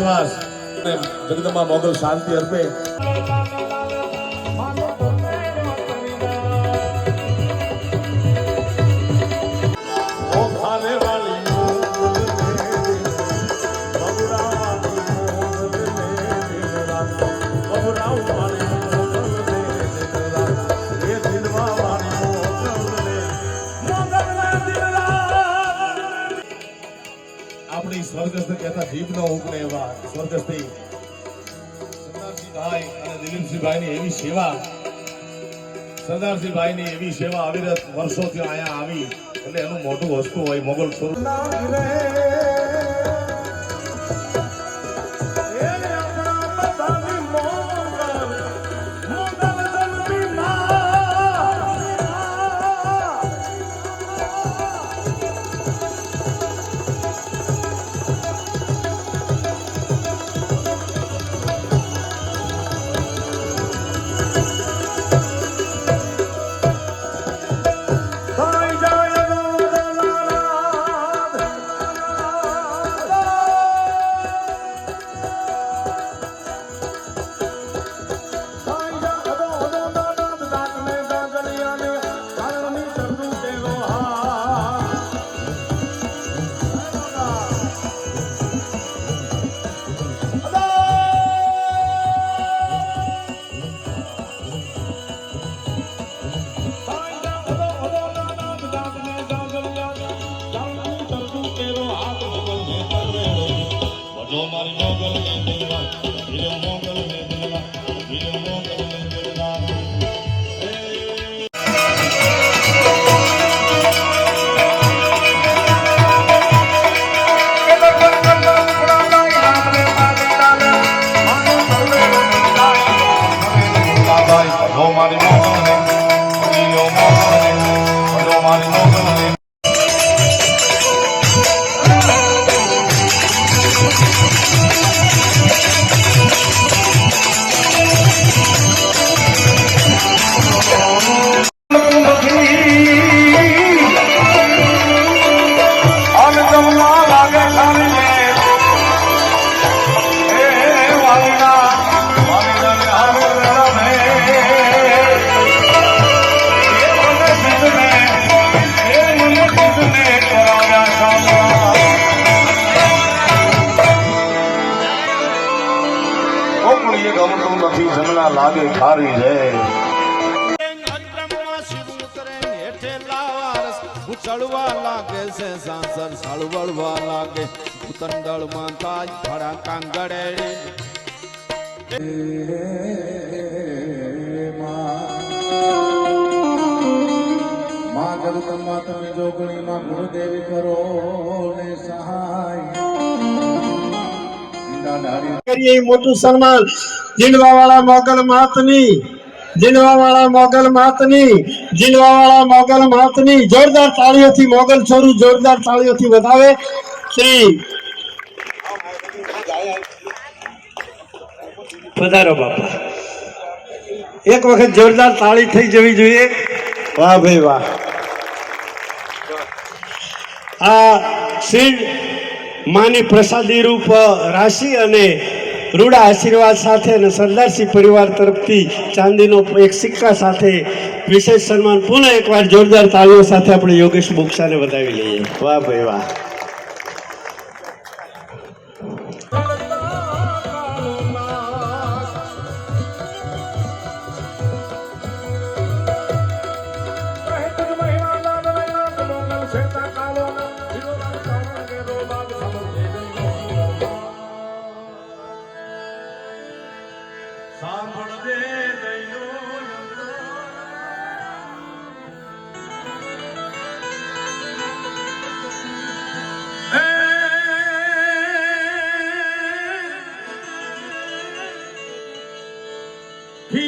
વિશ્વાસ અને જગદંબા મોગલ શાંતિ અર્પે ઓ ખાને વાલી મોગલ ને બબુરાવાની મોગલ ને દિલરા બબુરાવાની મોગલ ને દિલરા એ દિલવા વાળી મોગલ ને મોગલ ને દિલરા આપણી સ્વર્ગસ્થ કહેતા જીભનો ઉપને એવા સ્વર્ગસ્થી સરદારજીભાઈ અને દિલીપસિંહભાઈની એવી સેવા સરદારસિંહભાઈની એવી સેવા અવિરત વર્ષોથી અહીંયા આવી, એટલે એનું મોટું વસ્તુ હોય, મોગલ સ્વરૂપ. ઉછળવા લાગે છે સાસર સળવળવા લાગે. ઉતંડળમાં તાજ ફળા કાંગડે. માં જગદંબા તમે જોગણીમાં ગુરુદેવી કરો ને સહાય. કરીએ મોટું સન્માન. જીંડવા વાળા મોગલ માતની જીંડવા વાળા મોગલ માતની જીંડવા વાળા મોગલ માતની જોરદાર તાળીઓથી મોગલ છોરું જોરદાર તાળીઓથી વધાવે. શ્રી પધારો બાપા. એક વખત જોરદાર તાળી થઈ જવી જોઈએ. વાહ ભાઈ વાહ. આ શ્રી માની પ્રસાદી રૂપ રાશિ અને રૂડા આશીર્વાદ સાથે અને સરદારસિંહ પરિવાર તરફથી ચાંદીનો એક સિક્કા સાથે વિશેષ સન્માન પુનઃ એકવાર જોરદાર તાળીઓ સાથે આપણે યોગેશ બોક્સાને વધાવી લઈએ. વાહ ભાઈ વાહ.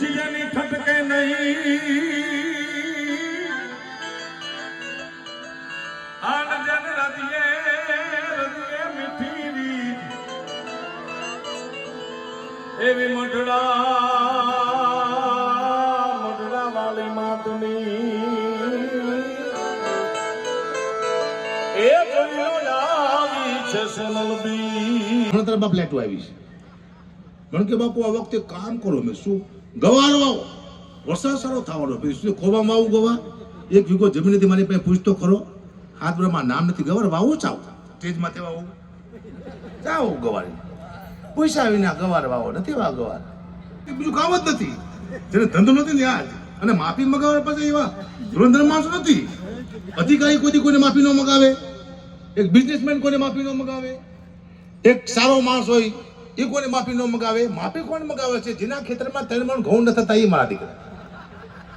જેની ખટકે નહીં. એવી મઢડા મઢડા વાલી માતની એ જોયું આવી છે સનલબી ભણતર તારા બાપ લેટો આવી છે. મને કે બાપુ, આ વખતે કામ કરો, મેં શું ગવાર વાવો વરસાદ સારો થવાનો ખોવામાં આવું ગવા? એક વીઘો જમીન હતી મારી પાસે પૂછતો ખરો હાથ બરાબર નામ નથી ગવાર, વાવો ચાવ. સ્ટેજમાં તે વાવું ચાવો ગવાર. પૈસા વિના ગવાર વાવો, નથી વા ગવાર. બીજું કામ જ નથી. જેને ધંધો નથી ને આજ અને માફી મગાવે પછી એવા ધુરંધર માણસો નથી. અધિકારી કોઈ કોઈને માફી ન મગાવે. એક બિઝનેસમેન કોઈને માફી ન મગાવે. એક સારો માણસ હોય એ કોને માફી ન મગાવે? માફી કોણ મગાવે છે? જેના ખેતરમાં ત્રણ મણ ઘઉં ન થતા એ મારા દીકરા.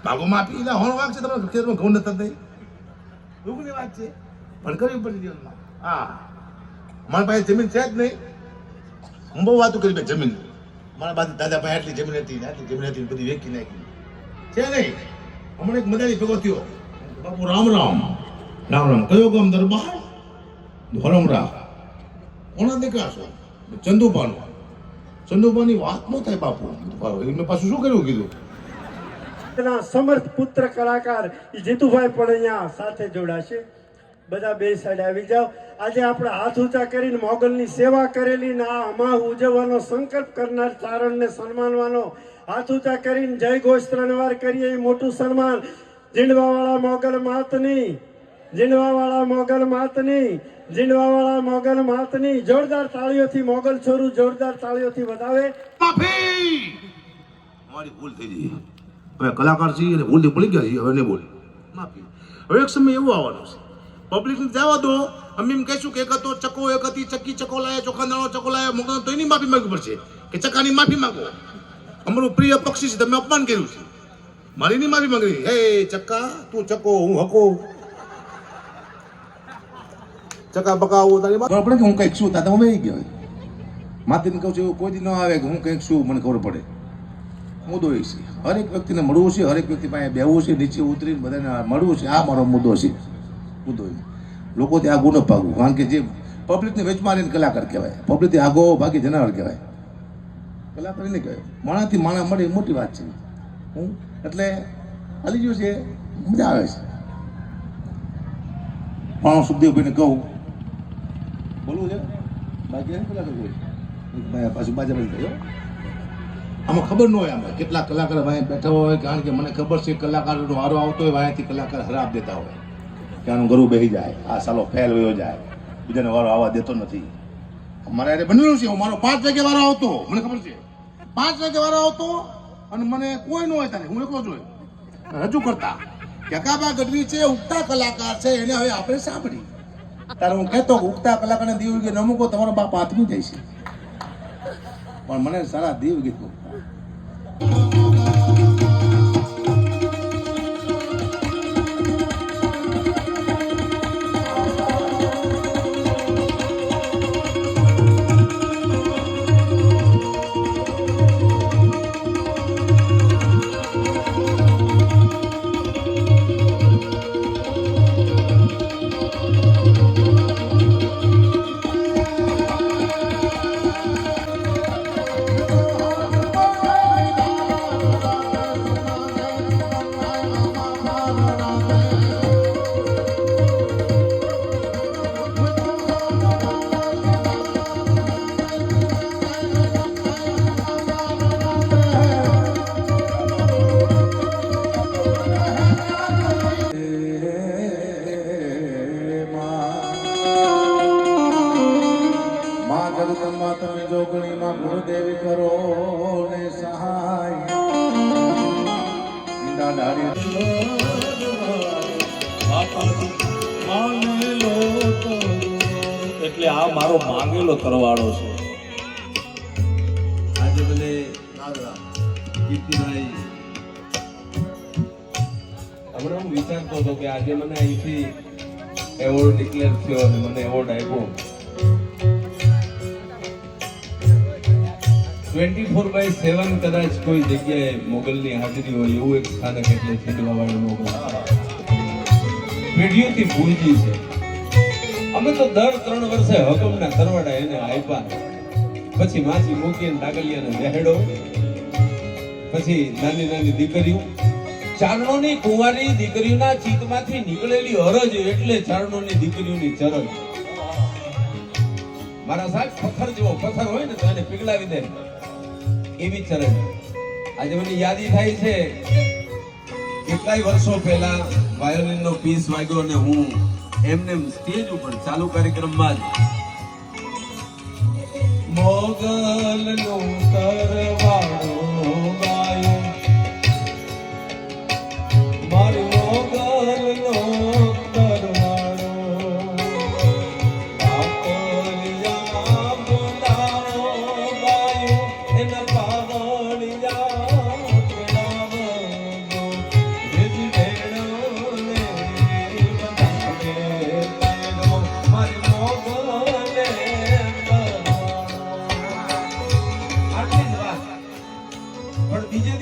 ભાગો માફી એટલે હોણ વાગ છે તમારા ખેતરમાં ઘઉં ન થતા દુઃખની વાત છે. પણ કરવી પડે જીવનમાં હા. મારા પાસે જમીન છે જ નહીં. હું બહુ વાતો કરી જમીન. મારા પાસે દાદા ભાઈ આટલી જમીન હતી આટલી જમીન હતી બધી વેચી નાખી. છે નહીં? હમણાં એક મજાની ભેગો થયો. બાપુ રામ રામ. રામ રામ. કયો ગામ દરબાર? ધોરમરા. કોના દીકરા છો? ચંદુપાનું ચંદુપાની વાત ન થાય બાપુ. એમને પાછું શું કર્યું કીધું? તેના સમર્થ પુત્ર કલાકાર જીતુભાઈ પણ અહીંયા સાથે જોડાશે. બધા બે સાઈડ આવી જાઓ. આજે આપણે હાથ ઊંચા કરીને મોગલની સેવા કરેલી ને આ અમાહ ઉજવવાનો સંકલ્પ કરનાર ચારણને સન્માનવાનો હાથ ઊંચા કરીને જય ઘોષ ત્રણ વાર કરીએ એ મોટું સન્માન. જીંડવાવાળા મોગલ માતની, જીંડવાવાળા મોગલ માતની જીંડવાવાળા મોગલ માતની જોરદાર તાળીઓથી મોગલ છોરું જોરદાર તાળીઓથી વધાવે. માફી! મારી ભૂલ થઈ ગઈ. હવે કલાકાર છીએ અને ભૂલથી ભૂલી ગયા છીએ, હવે નહીં બોલી. માફી. હવે એક સમય એવું આવવાનું છે. પબ્લિકને જવા દો. અમે એમ કહીશું કે એક હતો ચકો એક હતી ચક્કી ચકો લાયા ચોખા દાણો ચકો લાયા. મોકલો તો એની માફી માંગવી પડશે કે ચકાની માફી માંગો. અમારું પ્રિય પક્ષી છે, તમે અપમાન કર્યું છે. મારી નહીં માફી માંગવી. હે, ચક્કા, તું ચકો હું હકો. ચકા બકા આવું તારી ખબર પડે કે હું કંઈક છું, તાતા હું વહી ગયો. માતીને કહું છું કોઈ દી ન આવે કે હું કંઈક છું, મને ખબર પડે. મુદ્દો એ છે. હરેક વ્યક્તિને મળવું છે, હરેક વ્યક્તિ પાસે બેહવું છે, નીચે ઉતરીને બધાને મળવું છે, આ મારો મુદ્દો છે. મુદ્દો એ. લોકોથી આગું ન ભાગવું, કારણ કે જે પબ્લિકને વેચમારીને કલાકાર કહેવાય. પબ્લિકથી આગો ભાગી જનાવર કહેવાય. કલાકાર એને કહેવાય. માણાથી માણા મળે એ મોટી વાત છે. હું? એટલે હાલી ગયું છે, મજા આવે છે. પણ સુખદેવભાઈને કહું બોલવું છે બાકી એમ કલાકાર પાછું બાજા બાજુ થયો આમાં ખબર ન હોય આમાં કેટલા કલાકાર ભાઈ બેઠા હોય કારણ કે મને ખબર છે કલાકારનો હારો આવતો હોય ભાઈથી કલાકાર હરાબ દેતા હોય કે આનું ગરું બેસી જાય આ સાલો ફેલ વયો જાય બીજાને વારો આવવા દેતો નથી મારે અરે બનેલું છે હું મારો પાંચ વાગે વારો આવતો મને ખબર છે પાંચ વાગે વારો આવતો અને મને કોઈ ન હોય તારે હું એકલો જોઈ રજૂ કરતા જકાબા ગઢવી છે ઉગતા કલાકાર છે એને હવે આપણે સાંભળી તારે હું કહેતો ઉગતા કલાકારને દીવ કે ન મૂકો તમારો બાપ હાથમી જાય છે. પણ મને સારા દીવ ગીત આ મારો માંગેલો કરવાળો છે. આજે કીર્તિભાઈ. હમણાં હું વિચારતો હતો કે આજે મને અહીંથી એવોર્ડ ડિક્લેર થયો અને મને એવોર્ડ આપ્યો. ટ્વેન્ટી ફોર બાય સેવન કદાચ કોઈ જગ્યાએ મોગલની હાજરી હોય એવું એક સ્થાનક એટલે છીંડવાવાળું મોગલ. પેઢીઓથી ભૂલજી છે. અમે તો દર ત્રણ વર્ષે હકમના સરવાડા એને આપ્યા. પછી માસી મૂકીને ડાગલિયાને વહેડો. પછી નાની નાની દીકરીઓ. ચારણોની કુંવારી દીકરીઓના ચિત્તમાંથી નીકળેલી અરજ એટલે ચારણોની દીકરીઓની ચરજ મારા સાહેબ, પથ્થર જેવો પથ્થર હોય ને તો એને પીગળાવી દે. એવી ચરણ. આજે મને યાદી થાય છે, કેટલાય વર્ષો પહેલા વાયોલિનનો પીસ વાગ્યો અને હું એમને સ્ટેજ ઉપર ચાલુ કાર્યક્રમમાં જ મોગલ નું તરવાડો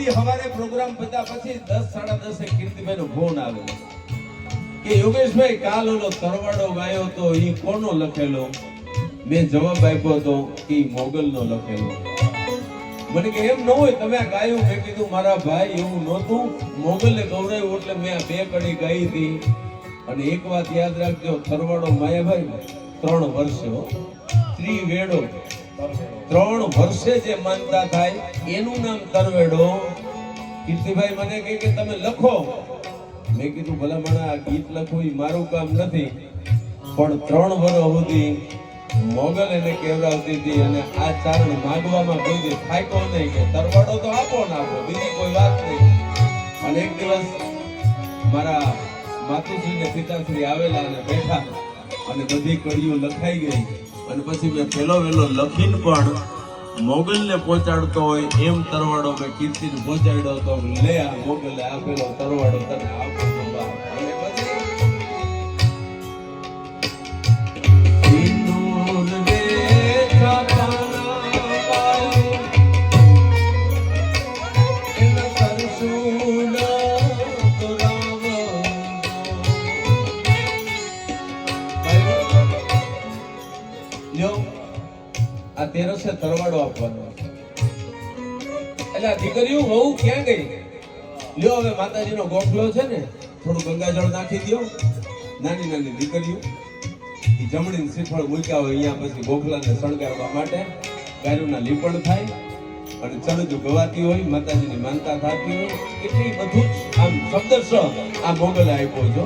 પણ હવારે પ્રોગ્રામ પત્યા પછી દસ, સાડા દસે કીર્તિભાઈ નો ફોન આવ્યો. કે યોગેશભાઈ, કાલ ઓલો તરવાડો ગાયો તો ઈ કોનો લખેલો? મેં જવાબ આપ્યો તો કે મોગલ નો લખેલો. મને કે એમ ન હોય, તમે આ ગાયું મેં કીધું, મારા ભાઈ એવું નહોતું. મોગલે ગૌરાયું એટલે મેં આ બે કડી ગાઈ હતી. અને એક વાત યાદ રાખજો, તરવાડો માયાભાઈ, ત્રણ વર્ષે ત્રિવેડો. ત્રણ વર્ષે જે માનતા થાય, એનું નામ તરવેડો કીર્તિભાઈ મને કહે કે તમે લખો. મેં કીધું ભલા આ ગીત લખવું એ મારું કામ નથી. પણ ત્રણ વર્ષ સુધી મોગલ એને કેવડાવતી હતી અને આ ચારણ માગવામાં કોઈ દી થાક્યો નહીં કે તરવાડો તો આપો ને આપો, બીજી કોઈ વાત નહીં. અને એક દિવસ મારા માતુશ્રી ને પિતાશ્રી આવેલા અને બેઠા અને બધી કડીઓ લખાઈ ગઈ. અને પછી મેં પેલો વેલો લખીને પણ મોગલને પહોંચાડતો હોય એમ તરવાડો મેં કીર્તિને પહોંચાડ્યો તો લે આ મોગલે આપેલો તરવાડો તને આપો આ છે તરવાડો આપવાનો. એટલે આ દીકરીઓ વહુ ક્યાં ગઈ? લ્યો હવે માતાજીનો ગોખલો છે ને, થોડું ગંગાજળ નાખી દો નાની નાની દીકરીઓ જમણી શ્રીફળ મૂક્યા હોય અહીંયા પછી ગોખલાને શણગારવા માટે. ગાયનું લીપણ થાય અને ચણજુ ગવાતી હોય, માતાજીની માનતા થતી હોય. એટલી બધું જ આમ શબ્દશ આ મોગલે આપ્યો છો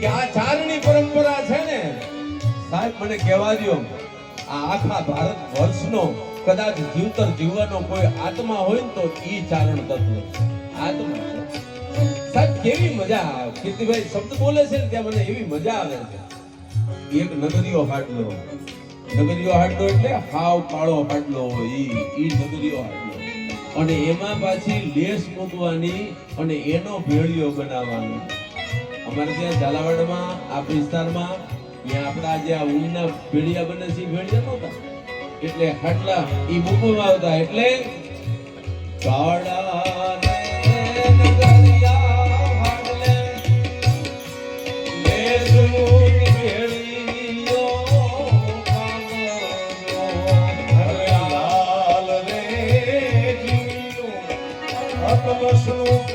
કે આ ચારણી પરંપરા છે ને, સાહેબ, મને કહેવા દો આ આખા ભારત વર્ષનો કદાચ જીવતર જીવવાનો કોઈ આત્મા હોય ને તો ઈ ચારણ તત્વ આત્મા સાહેબ, કેવી મજા આવે? કીર્તિભાઈ શબ્દ બોલે છે ને ત્યાં મને એવી મજા આવે છે. એક નગરીઓ હાટલો નગરીઓ હાટલો એટલે હાવ કાળો હાટલો ઈ ઈ નગરીઓ હાટલો અને એમાં પાછી લેસ મૂકવાની અને એનો ભેળિયો બનાવવાનો. અમારે ત્યાં ઝાલાવાડમાં, આ વિસ્તારમાં, ત્યાં આપણા જે આ ઊંઘના ભેડિયા બને છે ભેડિયા નહોતા એટલે ખાટલા એ મૂકવામાં આવતા, એટલે કાળા Absolutely.